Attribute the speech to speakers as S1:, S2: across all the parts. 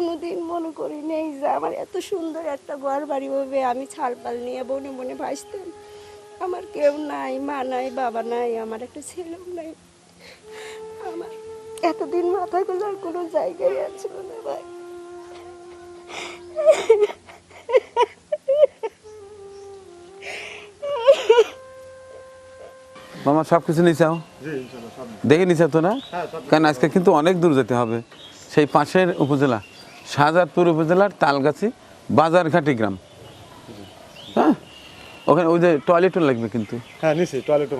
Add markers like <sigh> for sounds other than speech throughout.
S1: কোনোদিন মনে করি নেই যে আমার এত সুন্দর একটা ঘর বাড়ি হবে। আমি ছালপাল নিয়ে বনে বনে ভাসতাম। আমার কেউ নাই মা নাই বাবা নাই আমার একটা ছেলেও নাই। আমার এতদিন মাথা গোজার কোনো জায়গায় আছিল না ভাই
S2: মামা সব কিছু নিচাও দেখে নিচে তো না? কারণ আজকে কিন্তু অনেক দূর যেতে হবে। সেই পাশের উপজেলা। শাহজাদপুর উপজেলার তালগাছি বাজারঘাটি গ্রাম। হ্যাঁ? ওখানে ওই যে টয়লেটও লাগবে কিন্তু।
S3: হ্যাঁ নিছি টয়লেটও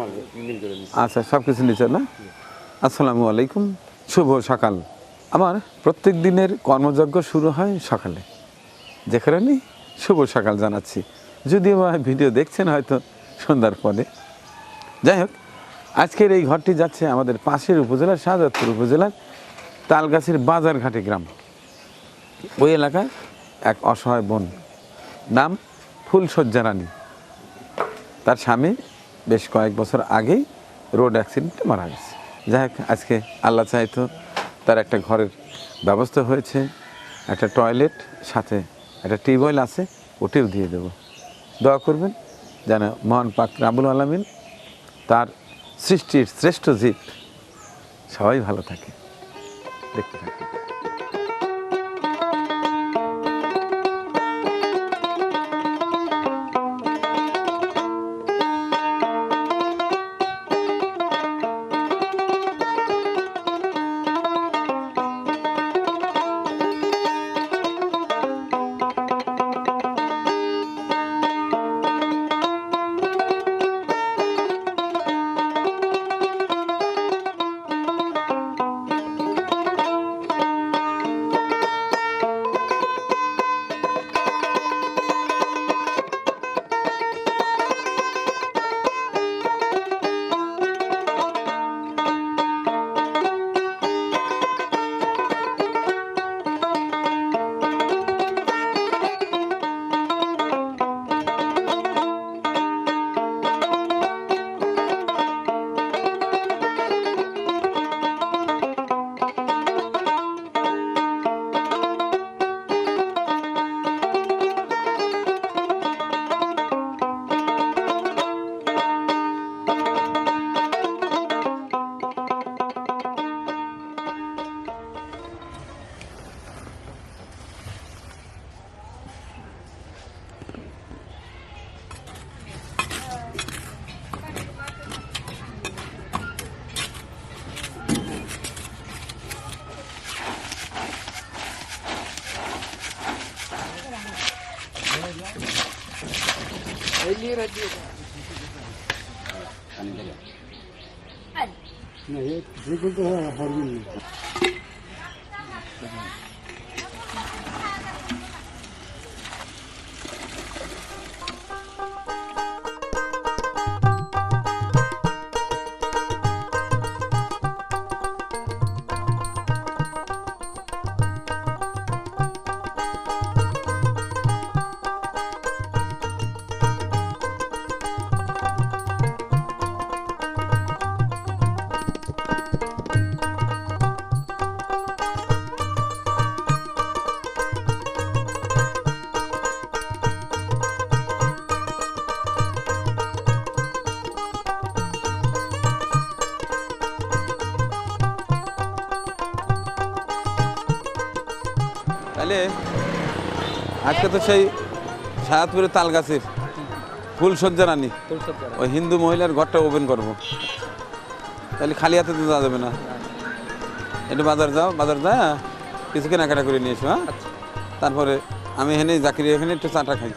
S2: আচ্ছা সব কিছু নিচে। না? আসসালামু আলাইকুম শুভ সকাল। আমার প্রত্যেক দিনের কর্মযজ্ঞ শুরু হয় সকালে। যেখানে শুভ সকাল জানাচ্ছি। যদিও বা ভিডিও দেখছেন হয়তো সন্ধ্যার পরে। যাই হোক আজকের এই ঘরটি যাচ্ছে আমাদের পাশের উপজেলার শাহজাদপুর উপজেলার তালগাছির বাজারঘাটি গ্রাম। ওই এলাকায় এক অসহায় বোন। নাম ফুলসজ্জা রানী। তার স্বামী বেশ কয়েক বছর আগেই রোড অ্যাক্সিডেন্টে মারা গেছে। যাই হোক, আজকে আল্লাহ চাইতো তার একটা ঘরের ব্যবস্থা হয়েছে, একটা টয়লেট, সাথে একটা টিউবওয়েল আছে, ওটিও দিয়ে দেব। দোয়া করবেন যেন মহান পাক রাবুল আলমিন তার সৃষ্টির শ্রেষ্ঠ জীব সবাই ভালো থাকে। দেখতে থাকুন।
S3: না এ যে বলতে হয়
S2: তাহলে আজকে তো সেই সায়াতপুরের তালগাছির ফুল সজ্জা রানী। ওই হিন্দু মহিলার ঘরটা ওপেন করব। তাহলে খালি হাতে তো যাওয়া যাবে না। একটু বাজার যাও বাজার যা কিছু কেনাকাটা করে নিয়ে এসো হ্যাঁ? তারপরে আমি এখানে জাকির এখানে একটু চাটা খাই।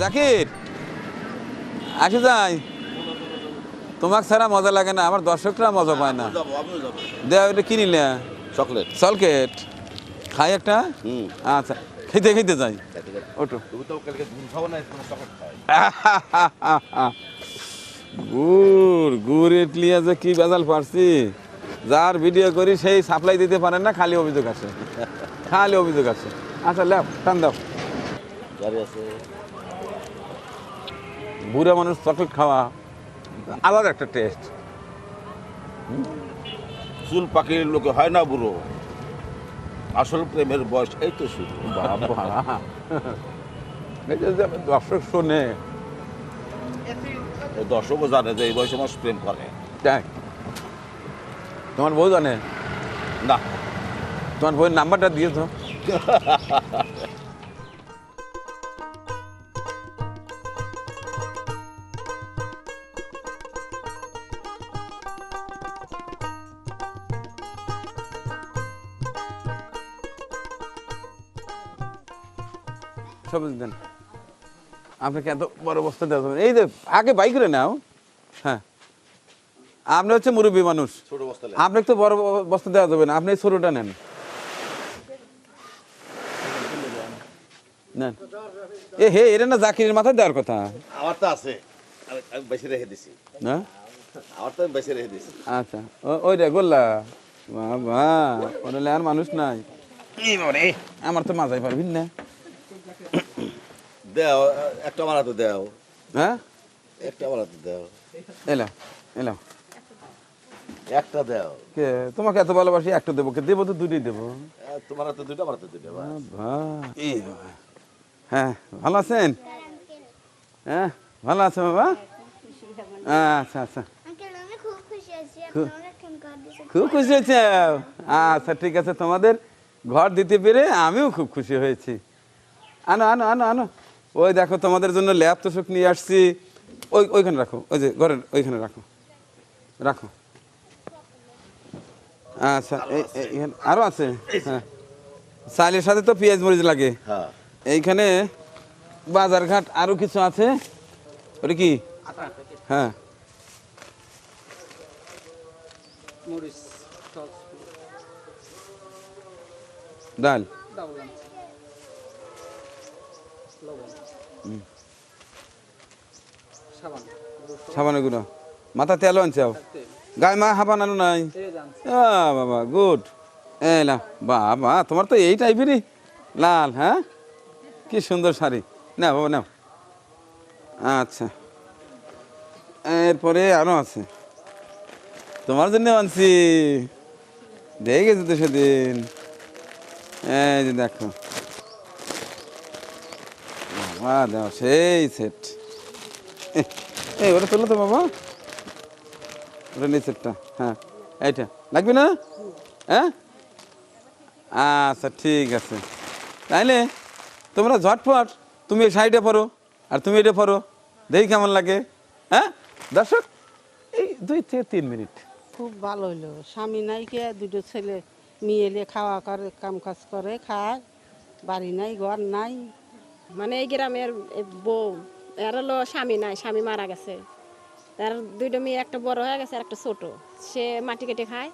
S2: জাকির আসে যাই। তোমাকে ছাড়া মজা লাগে না আমার দর্শকরা মজা পায় না।
S4: যাব
S2: দেওয়া কি নিলে?
S4: চকলেট।
S2: সলকেট খাই একটা? আচ্ছা খেতে খেতে যাই। ওটো
S4: চকলেট
S2: গুড় গুড় ইটলিয়া যে কি বেজাল পারছি। যার ভিডিও করি সেই সাপ্লাই দিতে পারেন না খালি অভিযোগ আছে। খালি অভিযোগ আছে। আচ্ছা ল্যাব টান দাও।
S4: আছে।
S2: বুড়া মানুষ চকলেট খাওয়া আলাদা একটা টেস্ট
S4: চুল পাখির লোকে হয় না বুড়ো। আসল প্রেমের বয়স এই তো
S2: বাবা। এই যে দর্শক শোনে
S4: দর্শকও জানে যে এই বয়সে মানুষ প্রেম করে।
S2: দেখ তোমার বউ জানে?
S4: না।
S2: তোমার বউয়ের নাম্বারটা দিয়েছ <laughs> সবুজ দেন। আপনাকে এত বড় বস্তা দেওয়া যাবে এই যে আগে বাইক করে নাও। হ্যাঁ। আপনি হচ্ছে মুরব্বী মানুষ। আপনাকে তো বড় বস্তা দেওয়া যাবে না। আপনি ছোটটা নেন। নেন। এ হে এটা না জাকিরের মাথায় দেওয়ার কথা?
S4: আমার তো আছে। আমি- বেশি রেখে দিছি।
S2: না?
S4: আমার তো বেশি রেখে দিছি।
S2: আচ্ছা। ওই রে গোল্লা। বাবা আর মানুষ নাই। আমার তো মাজাই পারবি না।
S4: দেও একটা আমার হাতে দেও।
S2: হ্যাঁ?
S4: একটা আমার হাতে দেও।
S2: এলাম এলাম
S4: একটা দেও।
S2: কে? তোমাকে এত ভালোবাসি একটা দেবো। কে? দেবো তো দুটোই দেবো।
S4: তোমার হাতে দুটো আমার হাতে দুটো।
S2: হ্যাঁ ভালো আছেন? হ্যাঁ ভালো আছে বাবা? আচ্ছা আচ্ছা।
S5: আঙ্কেল আমি খুব খুশি আছি। আপনি অনেকক্ষণ কার দিয়েছেন।
S2: খুব খুশি হয়েছে। আচ্ছা ঠিক আছে তোমাদের ঘর দিতে পেরে আমিও খুব খুশি হয়েছি। আনো আনো আনো আনো। ওই দেখো তোমাদের জন্য ল্যাব তোষক নিয়ে আসছি। ওই ওইখানে রাখো ওই যে ঘরের ওইখানে রাখো রাখো। আচ্ছা আরও আছে? হ্যাঁ। চালের সাথে তো পেঁয়াজ মরিচ লাগে।
S4: হ্যাঁ।
S2: এইখানে বাজারঘাট আরও কিছু আছে? ওটা কি? হ্যাঁ। ডাল। সাবানের গুঁড়ো। মাথা তেল আনছাও গায়ে মা হাবান আনো নাই। বাবা, গুড। এই না বাবা, তোমার তো এই টাইপেরই। লাল হ্যাঁ? কি সুন্দর শাড়ি। না বাবা, নাও। আচ্ছা। এরপরে আরও আছে। তোমার জন্য আনছি। দেখে গেছি তো সেদিন? এই যে দেখো। বাবা সেই সেট <laughs> এই, ওটা তোলো তো বাবা। ওটা নেই সেটটা হ্যাঁ এইটা। লাগবে না? হ্যাঁ? আচ্ছা ঠিক আছে। তাইলে, তোমরা ঝটফট তুমি এই শাড়িটা পরো, আর তুমি এটা পরো। দেখি কেমন লাগে। হ্যাঁ? দর্শক, এই দুই থেকে তিন মিনিট।
S6: খুব ভালো হলো স্বামী নাই কে দুটো ছেলে, মেয়ে এলে খাওয়া করে, কাম কাজ করে, খায়। বাড়ি নাই, ঘর নাই।
S1: মানে এই গ্রামের বউ, এর হলো স্বামী নাই, স্বামী মারা গেছে। তার দুইটা মেয়ে, একটা বড় হয়ে গেছে আর একটা ছোট। সে মাটি কেটে খায়,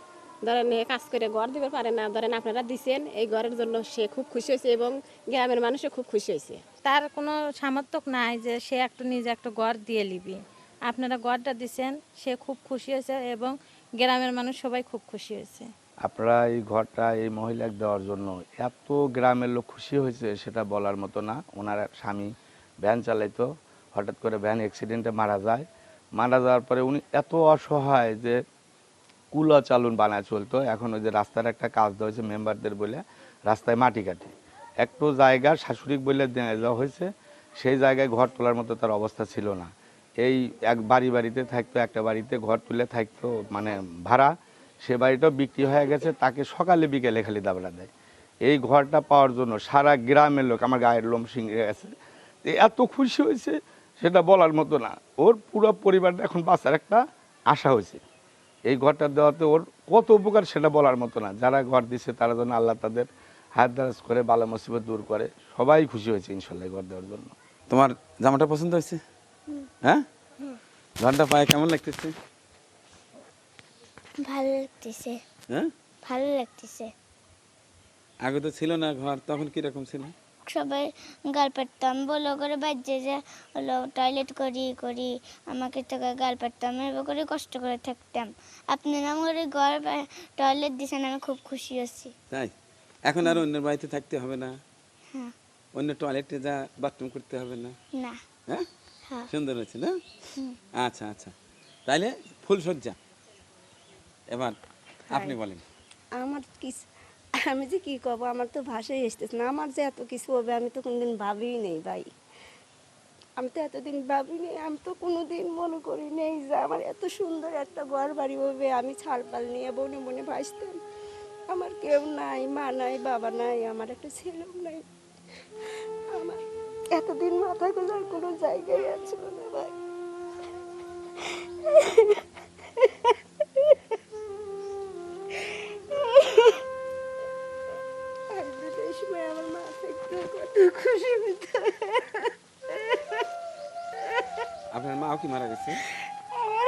S1: ধরেন কাজ করে ঘর দিতে পারে না, ধরেন আপনারা দিছেন, এই ঘরের জন্য সে খুব খুশি হয়েছে এবং গ্রামের মানুষও খুব খুশি হয়েছে।
S7: তার কোনো সামর্থ্য নাই যে সে একটা নিজে একটা ঘর দিয়ে নিবি। আপনারা ঘরটা দিছেন, সে খুব খুশি হয়েছে এবং গ্রামের মানুষ সবাই খুব খুশি হয়েছে।
S8: আপনারা এই ঘরটা, এই মহিলাকে দেওয়ার জন্য এত গ্রামের লোক খুশি হয়েছে সেটা বলার মতো না। ওনার স্বামী ভ্যান চালাইতো, হঠাৎ করে ভ্যান অ্যাক্সিডেন্টে মারা যায়। মারা যাওয়ার পরে উনি এত অসহায় যে কুলা চালুন বানায় চলতো। এখন ওই যে রাস্তার একটা কাজ দেওয়া হয়েছে মেম্বারদের বলে, রাস্তায় মাটি কাটে। একটু জায়গা শাশুড়ি বলে দেওয়া হয়েছে, সেই জায়গায় ঘর তোলার মতো তার অবস্থা ছিল না। এই এক বাড়ি বাড়িতে থাকতো, একটা বাড়িতে ঘর তুলে থাকতো মানে ভাড়া সে বাড়িটাও বিক্রি হয়ে গেছে তাকে সকালে বিকেলে খালি দাবড়া দেয়। এই ঘরটা পাওয়ার জন্য সারা গ্রামের লোক আমার গায়ের লোম সিংড়ে গেছে। এত খুশি হয়েছে সেটা বলার মতো না। ওর পুরো পরিবারটা এখন বাঁচার একটা আশা হয়েছে। এই ঘরটা দেওয়াতে ওর কত উপকার সেটা বলার মতো না। যারা ঘর দিছে তারা যেন আল্লাহ তাদের হাত দারাজ করে বালা মুসিবত দূর করে। সবাই খুশি হয়েছে ইনশাল্লাহ ঘর দেওয়ার জন্য।
S2: তোমার জামাটা পছন্দ হয়েছে? হ্যাঁ? ঘরটা পায়ে কেমন লাগতেছে?
S5: ভালো লাগতেছে।
S2: হ্যাঁ?
S5: ভালো লাগতেছে।
S2: আগে তো ছিল না ঘর তখন কীরকম ছিল?
S5: সবাই গাল পাড়তাম বলো করে বাজে যে হলো টয়লেট করি করি আমাকে তো গাল পাড়তাম এভাবে করে কষ্ট করে থাকতাম। আপনি নাম করে ঘর টয়লেট দিয়েছেন আমি খুব খুশি হচ্ছি।
S2: তাই? এখন আর অন্যের বাড়িতে থাকতে হবে না?
S5: হ্যাঁ।
S2: অন্য টয়লেটে যা বাথরুম করতে হবে না?
S5: না।
S2: হ্যাঁ?
S5: হ্যাঁ।
S2: সুন্দর হয়েছে না? আচ্ছা আচ্ছা। তাইলে ফুল সজ্জা। এবার আপনি বলেন।
S1: আমার কিছু আমি যে কী করব আমার তো ভাষাই এসতেছে না। আমার যে এত কিছু হবে আমি তো কোনোদিন ভাবিই নেই ভাই। আমি তো এতদিন ভাবিনি আমি তো কোনোদিন মনে করি নেই যে আমার এত সুন্দর একটা ঘর বাড়ি হবে। আমি ছালপাল নিয়ে বনে বনে ভাসতাম। আমার কেউ নাই মা নাই বাবা নাই আমার একটা ছেলেও নাই। আমার এতদিন মাথা গোজার কোনো জায়গায় আছে না ভাই। সময় আমার মা থাকতো কত খুশি হতো
S2: আপনার মাও কি মারা গেছে?
S1: আমার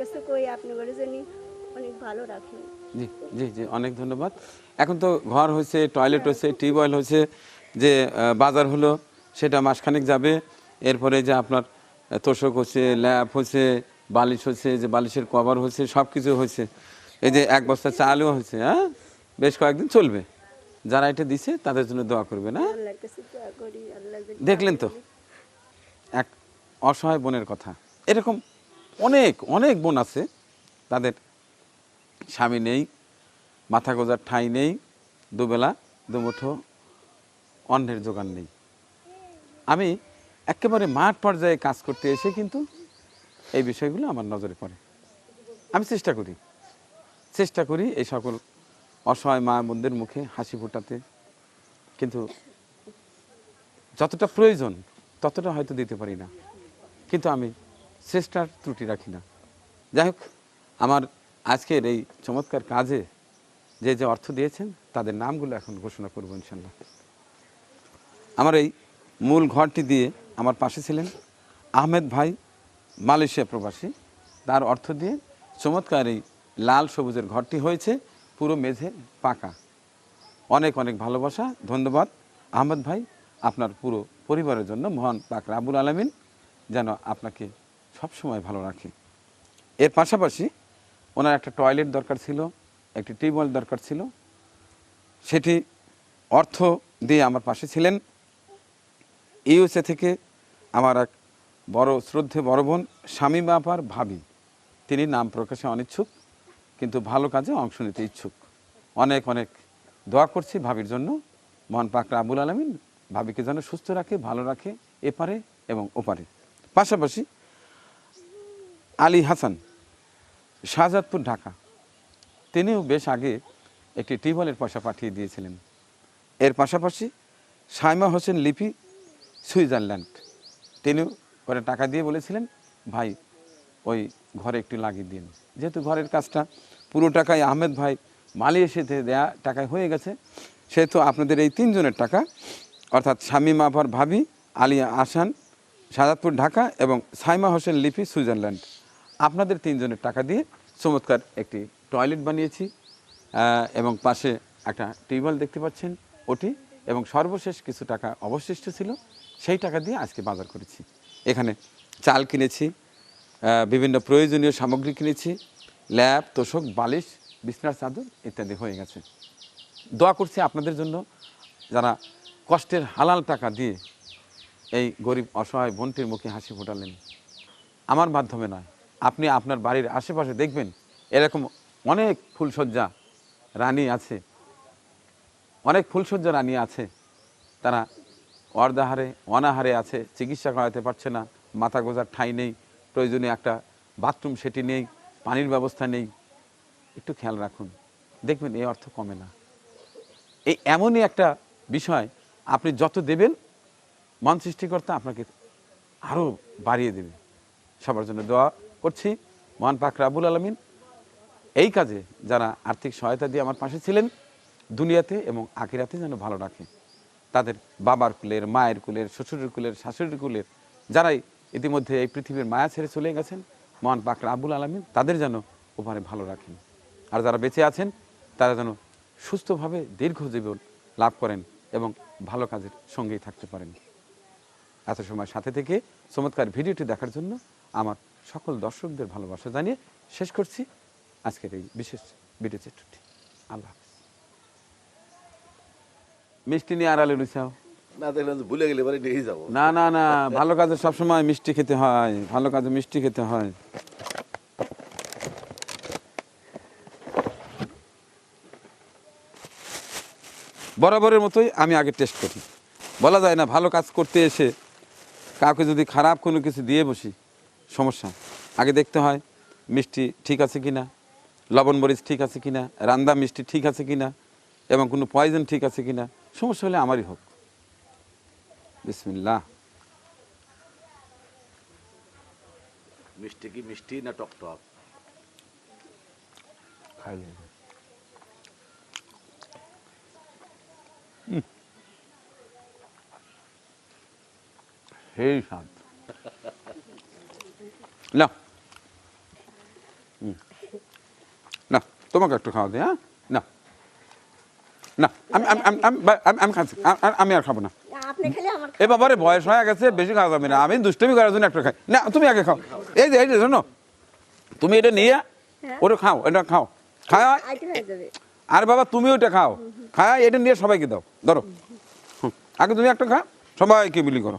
S1: কাছে কই আপনি করে জানি অনেক ভালো রাখেন।
S2: জি জি জি অনেক ধন্যবাদ। এখন তো ঘর হয়েছে টয়লেট হয়েছে টিউবওয়েল হয়েছে যে বাজার হলো সেটা মাসখানেক যাবে। এরপরে যে আপনার তোষক হচ্ছে ল্যাপ হচ্ছে বালিশ হচ্ছে যে বালিশের কভার হচ্ছে সব কিছু হয়েছে। এই যে এক বস্তা চালও হয়েছে হ্যাঁ? বেশ কয়েকদিন চলবে। যারা এটা দিছে তাদের জন্য দোয়া করবে না
S1: যদি
S2: দেখলেন তো? এক অসহায় বোনের কথা। এরকম অনেক অনেক বোন আছে, তাদের স্বামী নেই, মাথা গোজার ঠাঁই নেই, দুবেলা, দুমুঠো অন্যের যোগান নেই। আমি একেবারে মাঠ পর্যায়ে কাজ করতে এসে কিন্তু এই বিষয়গুলো আমার নজরে পড়ে। আমি চেষ্টা করি চেষ্টা করি এই সকল অসহায় মা বোনদের মুখে হাসি ফোটাতে, কিন্তু যতটা প্রয়োজন ততটা হয়তো দিতে পারি না। কিন্তু আমি চেষ্টার ত্রুটি রাখি না। যাই হোক, আমার আজকের এই চমৎকার কাজে যে যে অর্থ দিয়েছেন, তাদের নামগুলো এখন ঘোষণা করব ইনশাল্লাহ। আমার এই মূল ঘরটি দিয়ে আমার পাশে ছিলেন আহমেদ ভাই, মালয়েশিয়া প্রবাসী। তার অর্থ দিয়ে চমৎকার এই লাল সবুজের ঘরটি হয়েছে, পুরো মেঝে পাকা। অনেক অনেক ভালোবাসা, ধন্যবাদ। আহমেদ ভাই, আপনার পুরো পরিবারের জন্য মহান পাক রাবুল আলমিন যেন আপনাকে সবসময় ভালো রাখে। এর পাশাপাশি ওনার একটা টয়লেট দরকার ছিল, একটি টিউবওয়েল দরকার ছিল। সেটি অর্থ দিয়ে আমার পাশে ছিলেন। ইউএসএ থেকে আমার এক বড় শ্রদ্ধে বড় বোন স্বামী বাপার ভাবি। তিনি নাম প্রকাশে অনিচ্ছুক, কিন্তু ভালো কাজে অংশ নিতে ইচ্ছুক। অনেক অনেক দোয়া করছি ভাবির জন্য। মহান পাক আবুল আলমিন ভাবিকে যেন সুস্থ রাখে, ভালো রাখে, এপারে এবং ওপারে। পাশাপাশি আলী হাসান, শাহজাদপুর, ঢাকা। তিনিও বেশ আগে একটি টিউবওয়েলের পয়সা পাঠিয়ে দিয়েছিলেন। এর পাশাপাশি সাইমা হোসেন লিপি, সুইজারল্যান্ড। তিনিও করে টাকা দিয়ে বলেছিলেন, ভাই, ওই ঘরে একটু লাগিয়ে দিন। যেহেতু ঘরের কাজটা পুরো টাকায় আহমেদ ভাই মালয়েশিয়াতে দেয়া টাকায় হয়ে গেছে, সেহেতু আপনাদের এই তিনজনের টাকা, অর্থাৎ শামীম আফার ভাবি, আলিয়া আসান সাজাদপুর ঢাকা এবং সাইমা হোসেন লিপি, সুইজারল্যান্ড। আপনাদের তিনজনের টাকা দিয়ে চমৎকার একটি টয়লেট বানিয়েছি এবং পাশে একটা টিউবওয়েল দেখতে পাচ্ছেন ওটি, এবং সর্বশেষ কিছু টাকা অবশিষ্ট ছিল, সেই টাকা দিয়ে আজকে বাজার করেছি। এখানে চাল কিনেছি বিভিন্ন প্রয়োজনীয় সামগ্রী কিনেছি, ল্যাব, তোষক, বালিশ, বিছনার চাদর ইত্যাদি হয়ে গেছে। দোয়া করছি আপনাদের জন্য, যারা কষ্টের হালাল টাকা দিয়ে এই গরিব অসহায় বোনটির মুখে হাসি ফোটালেন। আমার মাধ্যমে নয় আপনি আপনার বাড়ির আশেপাশে দেখবেন এরকম অনেক ফুলসজ্জা রানী আছে। অনেক ফুলসজ্জা রানী আছে। তারা অর্ধাহারে, অনাহারে আছে, চিকিৎসা করাতে পারছে না, মাথা গোজার ঠাঁই নেই প্রয়োজনীয় একটা বাথরুম সেটি নেই, পানির ব্যবস্থা নেই। একটু খেয়াল রাখুন, দেখবেন এই অর্থ কমে না। এই এমনই একটা বিষয় আপনি যত দেবেন, মন সৃষ্টিকর্তা আপনাকে আরও বাড়িয়ে দেবে। সবার জন্য দোয়া। করছি। মহান পাক রাবুল আলমিন, এই কাজে যারা আর্থিক সহায়তা দিয়ে আমার পাশে ছিলেন, দুনিয়াতে এবং আখিরাতে যেন ভালো রাখে তাদের বাবার কুলের, মায়ের কুলের, শ্বশুরের কুলের, শাশুড়ির কুলের, যারাই ইতিমধ্যে এই পৃথিবীর মায়া ছেড়ে চলে গেছেন, মহান পাক রাবুল আলমিন, তাদের যেন ওপারে ভালো রাখেন। আর যারা বেঁচে আছেন, তারা যেন সুস্থভাবে দীর্ঘ জীবন লাভ করেন এবং ভালো কাজের সঙ্গেই থাকতে পারেন। এত সময় সাথে থেকে চমৎকার ভিডিওটি দেখার জন্য আমার সকল দর্শকদের ভালোবাসা জানিয়ে শেষ করছি। আজকের এই বিশেষ ভিডিও চিত্রটি আল্লাহ মিষ্টি নিয়ে আড়ালে রুচাও
S4: না দেখলাম ভুলে গেলে এবারে নিয়েই যাব।
S2: না না না ভালো কাজে সবসময় মিষ্টি খেতে হয় ভালো কাজে মিষ্টি খেতে হয়। বরাবরের মতোই আমি আগে টেস্ট করি। বলা যায় না ভালো কাজ করতে এসে কাউকে যদি খারাপ কোনো কিছু দিয়ে বসি সমস্যা। আগে দেখতে হয় মিষ্টি ঠিক আছে কিনা লবণ মরিচ ঠিক আছে কিনা রান্দা মিষ্টি ঠিক আছে কিনা এবং কোনো পয়জন ঠিক আছে কিনা সমস্যা হলে আমারই হোক। বিসমিল্লাহ।
S4: মিষ্টি কি মিষ্টি না টক টক?
S2: সেই স্বাদ। না। না তোমাকে একটু খাওয়া দিই হ্যাঁ? না না আমি আমি খাচ্ছি আমি আর খাব না। এ বাবারে বয়স হয়ে গেছে বেশি খাওয়া যাবে না। আমি দুষ্টমি করার জন্য একটা খাই। না তুমি আগে খাও। এই যে এই যে শোনো। তুমি এটা নিয়ে ওটা খাও এটা খাও।
S1: হয়ে যাবে।
S2: আর বাবা তুমি ওটা খাও। খাওয়া এটা নিয়ে সবাইকে দাও। ধরো। হুম। আগে তুমি একটা খা সবাইকে বিলি করো।